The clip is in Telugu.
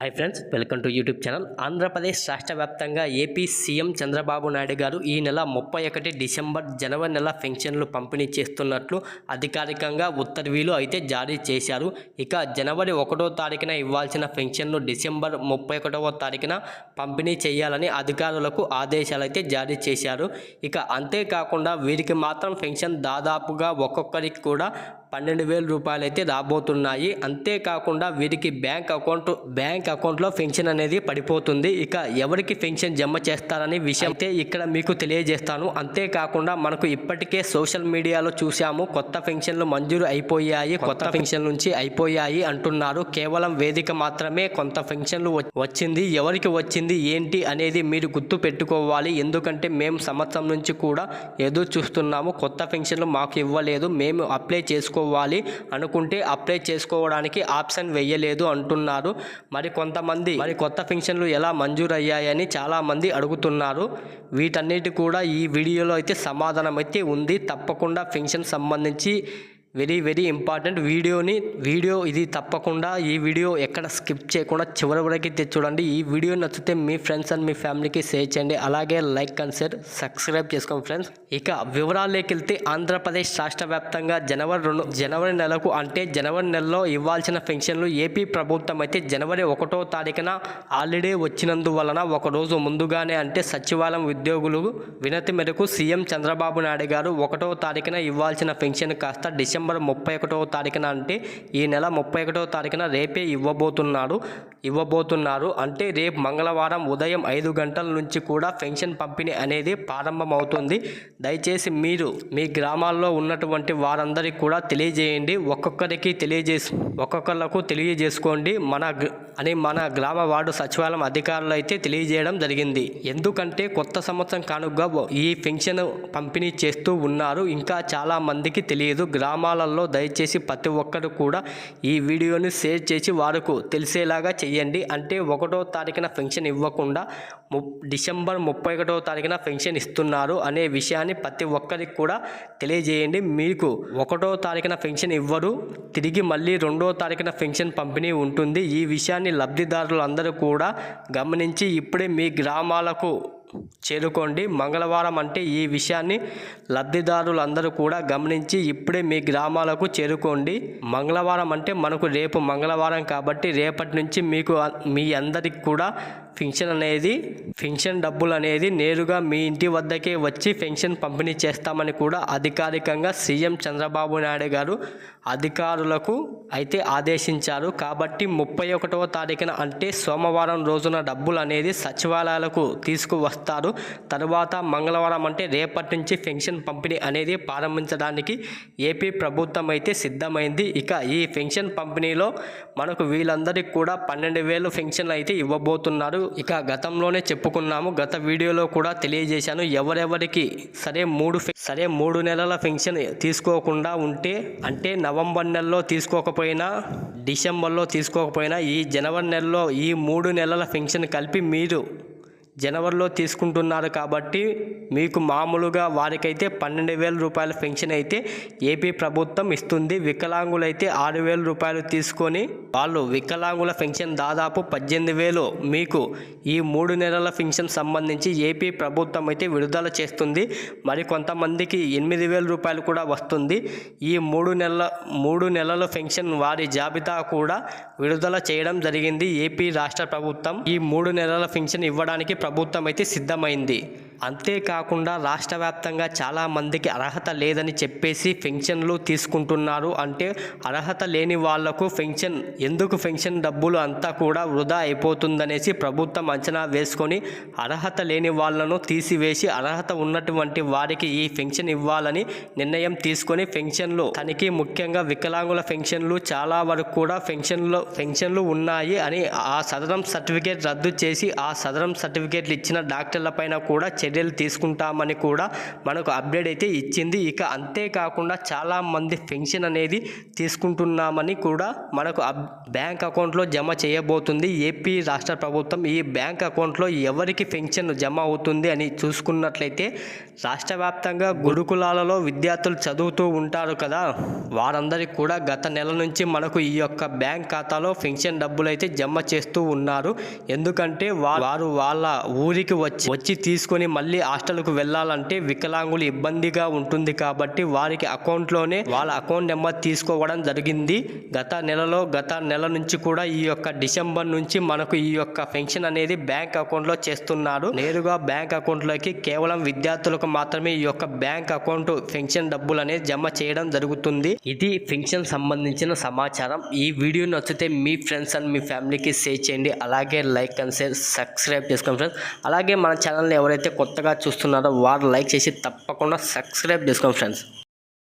Hi friends welcome to YouTube channel Andhra Pradesh రాష్ట్ర వ్యాప్తంగా ఏపీ సీఎం చంద్రబాబు నాయుడు గారు ఈ నెల ముప్పై ఒకటి డిసెంబర్ జనవరి నెల పెన్షన్లు పంపిణీ చేస్తున్నట్లు అధికారికంగా ఉత్తర్వులు అయితే జారీ చేశారు. ఇక జనవరి ఒకటో తారీఖున ఇవ్వాల్సిన పెన్షన్లు డిసెంబర్ ముప్పై ఒకటవ తారీఖున పంపిణీ చేయాలని అధికారులకు ఆదేశాలు అయితే జారీ చేశారు. ఇక అంతేకాకుండా వీరికి మాత్రం పెన్షన్ దాదాపుగా ఒక్కొక్కరికి కూడా పన్నెండు వేల రూపాయలు అయితే రాబోతున్నాయి. అంతేకాకుండా వీరికి బ్యాంక్ అకౌంట్ బ్యాంక్ అకౌంట్లో పెన్షన్ అనేది పడిపోతుంది. ఇక ఎవరికి పెన్షన్ జమ చేస్తారని విషయం అయితే ఇక్కడ మీకు తెలియజేస్తాను. అంతేకాకుండా మనకు ఇప్పటికే సోషల్ మీడియాలో చూసాము కొత్త పెన్షన్లు మంజూరు అయిపోయాయి. కొత్త పెన్షన్ నుంచి అయిపోయాయి అంటున్నారు. కేవలం వేదిక మాత్రమే కొంత పెన్షన్లు వచ్చింది. ఎవరికి వచ్చింది ఏంటి అనేది మీరు గుర్తు పెట్టుకోవాలి. ఎందుకంటే మేము సంవత్సరం నుంచి కూడా ఎదురు చూస్తున్నాము కొత్త పెన్షన్లు మాకు ఇవ్వలేదు. మేము అప్లై చేసుకో చేసుకోవాలి అనుకుంటే అప్లై చేసుకోవడానికి ఆప్షన్ వెయ్యలేదు అంటున్నారు. మరి కొంతమంది మరి కొత్త పెన్షన్లు ఎలా మంజూరు అయ్యాయని అడుగుతున్నారు. వీటన్నిటి కూడా ఈ వీడియోలో అయితే సమాధానం అయితే ఉంది. తప్పకుండా పెన్షన్ సంబంధించి వెరీ వెరీ ఇంపార్టెంట్ వీడియోని. వీడియో ఇది తప్పకుండా ఈ వీడియో ఎక్కడ స్కిప్ చేయకుండా చివరి వరకు అయితే చూడండి ఈ వీడియో నచ్చితే మీ ఫ్రెండ్స్ అండ్ మీ ఫ్యామిలీకి షేర్ చేయండి. అలాగే లైక్ అండ్ షేర్ సబ్స్క్రైబ్ చేసుకోండి ఫ్రెండ్స్. ఇక వివరాల్లోకి వెళ్తే ఆంధ్రప్రదేశ్ రాష్ట్ర వ్యాప్తంగా జనవరి రెండు జనవరి నెలకు అంటే జనవరి నెలలో ఇవ్వాల్సిన పెన్షన్లు ఏపీ ప్రభుత్వం అయితే జనవరి ఒకటో తారీఖున ఆల్రెడీ వచ్చినందువలన ఒకరోజు ముందుగానే అంటే సచివాలయం ఉద్యోగులు వినతి మేరకు సీఎం చంద్రబాబు నాయుడు గారు ఒకటో తారీఖున ఇవ్వాల్సిన పెన్షన్ కాస్త డిసెంబర్ ముప్పై ఒకటో తారీఖున అంటే ఈ నెల ముప్పై ఒకటో తారీఖున రేపే ఇవ్వబోతున్నారు ఇవ్వబోతున్నారు అంటే రేపు మంగళవారం ఉదయం ఐదు గంటల నుంచి కూడా పెన్షన్ పంపిణీ అనేది ప్రారంభమవుతుంది. దయచేసి మీరు మీ గ్రామాల్లో ఉన్నటువంటి వారందరికీ కూడా తెలియజేయండి. ఒక్కొక్కరికి తెలియజేసి ఒక్కొక్కరికి తెలియజేసుకోండి. మన అని మన గ్రామ వార్డు సచివాలయం అధికారులు అయితే తెలియజేయడం జరిగింది. ఎందుకంటే కొత్త సంవత్సరం కానుగా ఈ పెన్షన్ పంపిణీ చేస్తూ ఉన్నారు. ఇంకా చాలా మందికి తెలియదు. గ్రామాలలో దయచేసి ప్రతి ఒక్కరు కూడా ఈ వీడియోని షేర్ చేసి వారికి తెలిసేలాగా చేయండి. అంటే ఒకటో తారీఖున పెన్షన్ ఇవ్వకుండా డిసెంబర్ ముప్పై ఒకటో తారీఖున పెన్షన్ ఇస్తున్నారు అనే విషయాన్ని ప్రతి ఒక్కరికి కూడా తెలియజేయండి. మీకు ఒకటో తారీఖున పెన్షన్ ఇవ్వరు తిరిగి మళ్ళీ రెండో తారీఖున పెన్షన్ పంపిణీ ఉంటుంది. ఈ విషయాన్ని లబ్ధిదారులందరూ కూడా గమనించి ఇప్పుడే మీ గ్రామాలకు చేరుకోండి. మంగళవారం అంటే ఈ విషయాన్ని లబ్ధిదారులందరూ కూడా గమనించి ఇప్పుడే మీ గ్రామాలకు చేరుకోండి. మంగళవారం అంటే మనకు రేపు మంగళవారం కాబట్టి రేపటి నుంచి మీకు మీ అందరికి కూడా పెన్షన్ అనేది పెన్షన్ డబ్బులు అనేది నేరుగా మీ ఇంటి వద్దకే వచ్చి పెన్షన్ పంపిణీ చేస్తామని కూడా అధికారికంగా సీఎం చంద్రబాబు నాయుడు గారు అధికారులకు అయితే ఆదేశించారు. కాబట్టి ముప్పై ఒకటవ తారీఖున అంటే సోమవారం రోజున డబ్బులు అనేది సచివాలయాలకు తీసుకువస్తారు. తర్వాత మంగళవారం అంటే రేపటి నుంచి పెన్షన్ పంపిణీ అనేది ప్రారంభించడానికి ఏపీ ప్రభుత్వం అయితే సిద్ధమైంది. ఇక ఈ పెన్షన్ పంపిణీలో మనకు వీళ్ళందరికీ కూడా పన్నెండు వేలు పెన్షన్ అయితే ఇవ్వబోతున్నారు. ఇక గతంలోనే చెప్పుకున్నాము గత వీడియోలో కూడా తెలియజేశాను ఎవరెవరికి సరే మూడు సరే మూడు నెలల పెన్షన్ తీసుకోకుండా ఉంటే అంటే నవంబర్ నెలలో తీసుకోకపోయినా డిసెంబర్లో తీసుకోకపోయినా ఈ జనవరి నెలలో ఈ మూడు నెలల పెన్షన్ కలిపి మీరు జనవరిలో తీసుకుంటున్నారు కాబట్టి మీకు మామూలుగా వారికైతే పన్నెండు వేల రూపాయల పెన్షన్ అయితే ఏపీ ప్రభుత్వం ఇస్తుంది. వికలాంగులైతే ఆరు వేల రూపాయలు తీసుకొని వాళ్ళు వికలాంగుల పెన్షన్ దాదాపు పద్దెనిమిది వేలు మీకు ఈ మూడు నెలల పెన్షన్ సంబంధించి ఏపీ ప్రభుత్వం అయితే విడుదల చేస్తుంది. మరి కొంతమందికి ఎనిమిది వేల రూపాయలు కూడా వస్తుంది. ఈ మూడు నెలల మూడు నెలల పెన్షన్ వారి జాబితా కూడా విడుదల చేయడం జరిగింది. ఏపీ రాష్ట్ర ప్రభుత్వం ఈ మూడు నెలల పెన్షన్ ఇవ్వడానికి ప్రభుత్వం అయితే సిద్ధమైంది. అంతేకాకుండా రాష్ట్ర వ్యాప్తంగా చాలామందికి అర్హత లేదని చెప్పేసి పెన్షన్లు తీసుకుంటున్నారు. అంటే అర్హత లేని వాళ్ళకు పెన్షన్ ఎందుకు పెన్షన్ డబ్బులు అంతా కూడా వృధా అయిపోతుందనేసి ప్రభుత్వం అంచనా వేసుకొని అర్హత లేని వాళ్ళను తీసివేసి అర్హత ఉన్నటువంటి వారికి ఈ పెన్షన్ ఇవ్వాలని నిర్ణయం తీసుకొని పెన్షన్లు తనిఖీ ముఖ్యంగా వికలాంగుల పెన్షన్లు చాలా వరకు కూడా పెన్షన్లు పెన్షన్లు ఉన్నాయి అని ఆ సదరం సర్టిఫికేట్ రద్దు చేసి ఆ సదరం సర్టిఫికేట్లు ఇచ్చిన డాక్టర్ల పైన కూడా చర్యలు తీసుకుంటామని కూడా మనకు అప్డేట్ అయితే ఇచ్చింది. ఇక అంతేకాకుండా చాలా మంది పెన్షన్ అనేది తీసుకుంటున్నామని కూడా మనకు అబ్- బ్యాంక్ అకౌంట్లో జమ చేయబోతుంది. ఏపీ రాష్ట్ర ప్రభుత్వం ఈ బ్యాంక్ అకౌంట్లో ఎవరికి పెన్షన్ జమ అవుతుంది అని చూసుకున్నట్లయితే రాష్ట్ర వ్యాప్తంగా గురుకులాలలో విద్యార్థులు చదువుతూ ఉంటారు కదా. వారందరికీ కూడా గత నెల నుంచి మనకు ఈ యొక్క బ్యాంక్ ఖాతాలో పెన్షన్ డబ్బులు అయితే జమ చేస్తూ ఉన్నారు. ఎందుకంటే వారు వాళ్ళ ఊరికి వచ్చి వచ్చి తీసుకొని మళ్ళీ హాస్టల్కు వెళ్ళాలంటే వికలాంగులు ఇబ్బందిగా ఉంటుంది కాబట్టి వారికి అకౌంట్లోనే వాళ్ళ అకౌంట్ నెంబర్ తీసుకోవడం జరిగింది. గత నెలలో గత నెల నుంచి కూడా ఈ యొక్క డిసెంబర్ నుంచి మనకు ఈ యొక్క పెన్షన్ అనేది బ్యాంక్ అకౌంట్లో చేస్తున్నారు. నేరుగా బ్యాంక్ అకౌంట్లోకి కేవలం విద్యార్థులకు మాత్రమే ఈ యొక్క బ్యాంక్ అకౌంట్ పెన్షన్ డబ్బులు అనేది జమ చేయడం జరుగుతుంది. ఇది పెన్షన్ సంబంధించిన సమాచారం. ఈ వీడియో నచ్చితే మీ ఫ్రెండ్స్ అండ్ మీ ఫ్యామిలీకి షేర్ చేయండి. అలాగే లైక్ అండ్ షేర్ సబ్స్క్రైబ్ చేసుకోండి ఫ్రెండ్స్. అలాగే మన ఛానల్ని ఎవరైతే కొత్తగా చూస్తున్నారో వారు లైక్ చేసి తప్పకుండా సబ్స్క్రైబ్ చేసుకోండి ఫ్రెండ్స్.